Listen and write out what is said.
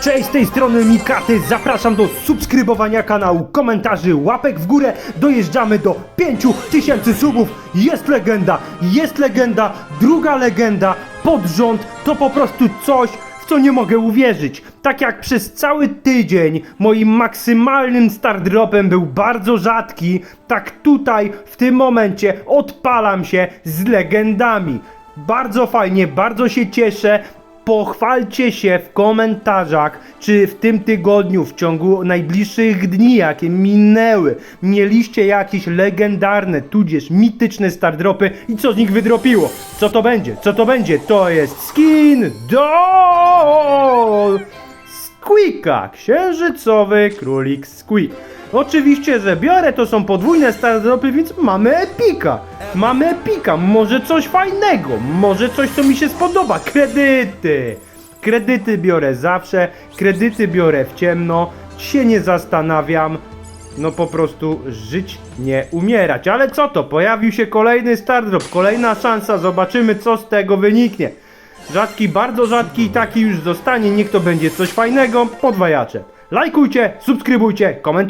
Cześć, z tej strony Mikaty, zapraszam do subskrybowania kanału, komentarzy, łapek w górę, dojeżdżamy do 5000 subów, jest legenda, jest legenda, druga legenda, pod rząd, to po prostu coś, w co nie mogę uwierzyć. Tak jak przez cały tydzień moim maksymalnym start dropem był bardzo rzadki, tak tutaj w tym momencie odpalam się z legendami. Bardzo fajnie, bardzo się cieszę. Pochwalcie się w komentarzach, czy w tym tygodniu, w ciągu najbliższych dni, jakie minęły, mieliście jakieś legendarne, tudzież mityczne stardropy i co z nich wydropiło. Co to będzie? Co to będzie? To jest skin do Squeaka, księżycowy królik Squeak. Oczywiście, że biorę, to są podwójne stardropy, więc mamy epika. Mamy epika, może coś fajnego, może coś, co mi się spodoba. Kredyty. Kredyty biorę zawsze, kredyty biorę w ciemno, się nie zastanawiam. No po prostu żyć, nie umierać. Ale co to? Pojawił się kolejny stardrop, kolejna szansa, zobaczymy co z tego wyniknie. Rzadki, bardzo rzadki i taki już zostanie, niech to będzie coś fajnego, podwajacze. Lajkujcie, subskrybujcie, komentujcie.